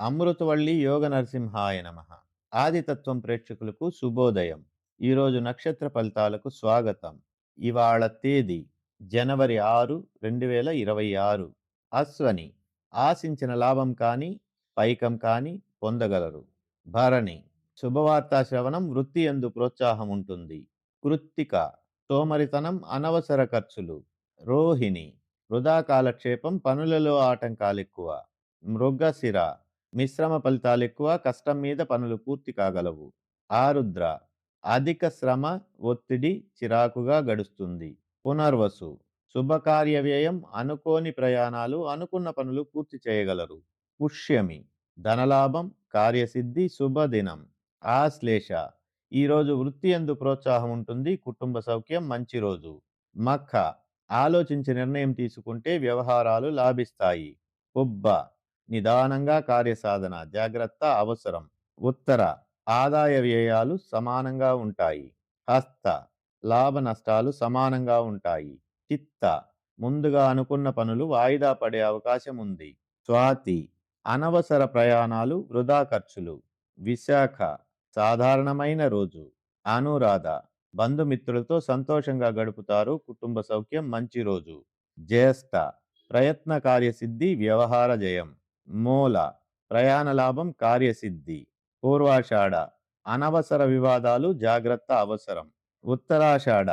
అమృతవల్లి యోగ నరసింహాయ నమ. ఆదితత్వం ప్రేక్షకులకు శుభోదయం. ఈరోజు నక్షత్ర ఫలితాలకు స్వాగతం. ఇవాళ తేదీ జనవరి ఆరు రెండు వేల ఇరవై ఆరు. అశ్వని ఆశించిన లాభం కానీ పైకం కానీ పొందగలరు. భరణి శుభవార్తా శ్రవణం వృత్తి ఎందు ప్రోత్సాహం ఉంటుంది. కృత్తిక సోమరితనం అనవసర ఖర్చులు. రోహిణి వృధా కాలక్షేపం పనులలో ఆటంకాలు ఎక్కువ మృగశిర మిశ్రమ ఫలితాలు ఎక్కువ కష్టం మీద పనులు పూర్తి కాగలవు. ఆరుద్ర అధిక శ్రమ ఒత్తిడి చిరాకుగా గడుస్తుంది. పునర్వసు శుభకార్య వ్యయం అనుకోని ప్రయాణాలు అనుకున్న పనులు పూర్తి చేయగలరు. పుష్యమి ధనలాభం కార్యసిద్ధి శుభదినం. ఆశ్లేష ఈరోజు వృత్తి ఎందు ప్రోత్సాహం ఉంటుంది కుటుంబ సౌఖ్యం మంచి రోజు. మఖ ఆలోచించి నిర్ణయం తీసుకుంటే వ్యవహారాలు లాభిస్తాయి. ఉబ్బ నిదానంగా కార్యసాధన జాగ్రత్త అవసరం. ఉత్తర ఆదాయ వ్యయాలు సమానంగా ఉంటాయి. హస్త లాభ నష్టాలు సమానంగా ఉంటాయి. చిత్త ముందుగా అనుకున్న పనులు వాయిదా పడే అవకాశం ఉంది. స్వాతి అనవసర ప్రయాణాలు వృధా ఖర్చులు. విశాఖ సాధారణమైన రోజు. అనురాధ బంధుమిత్రులతో సంతోషంగా గడుపుతారు. కుటుంబ సౌఖ్యం మంచి రోజు. జ్యేష్ఠ ప్రయత్న కార్యసిద్ధి వ్యవహార జయం. మూల ప్రయాణ లాభం కార్యసిద్ధి పూర్వాషాఢ అనవసర వివాదాలు జాగ్రత్త అవసరం. ఉత్తరాషాఢ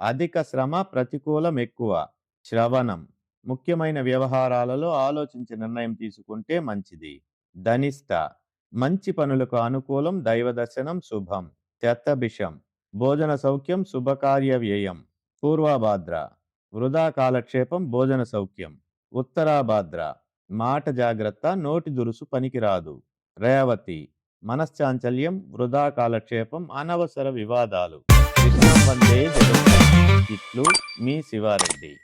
అధిక శ్రమ ప్రతికూలం ఎక్కువ. శ్రవణం ముఖ్యమైన వ్యవహారాలలో ఆలోచించి నిర్ణయం తీసుకుంటే మంచిది. ధనిష్ట మంచి పనులకు అనుకూలం దైవ దర్శనం శుభం. శతభిషం భోజన సౌఖ్యం శుభకార్య వ్యయం. పూర్వాభాద్ర వృధా కాలక్షేపం భోజన సౌఖ్యం. ఉత్తరాభాద్ర మాట జాగ్రత్త నోటి దురుసు పనికిరాదు. రేవతి మనశ్చాంచల్యం వృధా కాలక్షేపం అనవసర వివాదాలు. ఇట్లు మీ శివారెడ్డి.